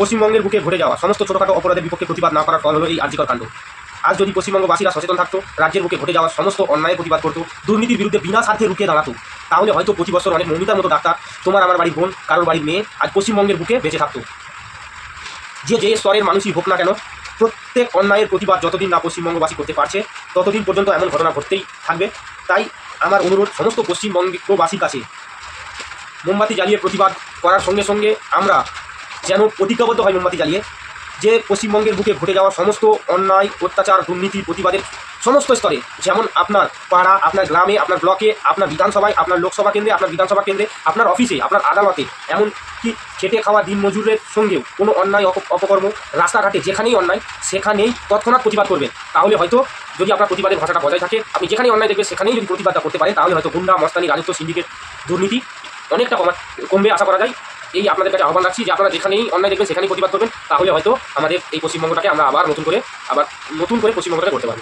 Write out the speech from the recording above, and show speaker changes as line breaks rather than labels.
পশ্চিমবঙ্গের বুকে ঘটে যাওয়া সমস্ত ছোটখাটো অপরাধের বিপক্ষে প্রতিবাদ না করার ফল হলো এই আর্জিকর কাণ্ড। আজ যদি পশ্চিমবঙ্গবাসীরা সচেতন থাকতো, রাজ্যের বুকে ঘটে যাওয়া সমস্ত অন্যায়ের প্রতিবাদ করতো, দুর্নীতির বিরুদ্ধে বিনা স্বার্থে রুখে দাঁড়াতো, তাহলে হয়তো প্রতি বছর অনেক মমিতার মতো ডাক্তার, তোমার আমার বাড়ির বোন, কারোর বাড়ির মেয়ে, আজ পশ্চিমবঙ্গের বুকে বেঁচে থাকতো। যে যে স্তরের মানুষই হোক না কেন, প্রত্যেক অন্যায়ের প্রতিবাদ যতদিন না পশ্চিমবঙ্গবাসী করতে পারছে, ততদিন পর্যন্ত এমন ঘটনা ঘটতেই থাকবে। তাই আমার অনুরোধ সমস্ত পশ্চিমবঙ্গবাসীর কাছে, মোমবাতি জ্বালিয়ে প্রতিবাদ করার সঙ্গে সঙ্গে আমরা যেন প্রতিজ্ঞাবদ্ধ হয় মোমবাতি জ্বালিয়ে, যে পশ্চিমবঙ্গের বুকে ঘটে যাওয়া সমস্ত অন্যায়, অত্যাচার, দুর্নীতি, প্রতিবাদের সমস্ত স্তরে, যেমন আপনার পাড়া, আপনার গ্রামে, আপনার ব্লকে, আপনার বিধানসভায়, আপনার লোকসভা কেন্দ্রে, আপনার বিধানসভা কেন্দ্রে, আপনার অফিসে আপনার আদালতে, এমন কি খেটে খাওয়া দিন মজুরের সঙ্গেও কোনো অন্যায় অপ- অপকর্ম, রাস্তাঘাটে যেখানেই অন্যায়, সেখানেই তৎক্ষণাৎ প্রতিবাদ করবেন। তাহলে হয়তো যদি আপনার প্রতিবাদের ভাষাটা বজায় থাকে, আপনি যেখানেই অন্যায় দেখবেন, সেখানেই যদি প্রতিবাদটা করতে পারেন, তাহলে হয়তো গুন্ডা, মস্তানি, রাজত্ব, সিন্ডিকেট, দুর্নীতি অনেকটা কমা, কমবে, আশা করা যায়। এই আপনাদের কাছে আহ্বান রাখছি যে আপনারা যেখানেই অন্যায় দেখবেন, সেখানেই প্রতিবাদ করবেন, তাহলে হয়তো আমাদের এই পশ্চিমবঙ্গটাকে আমরা আবার নতুন করে, আবার নতুন করে পশ্চিমবঙ্গটাকে করতে পারব।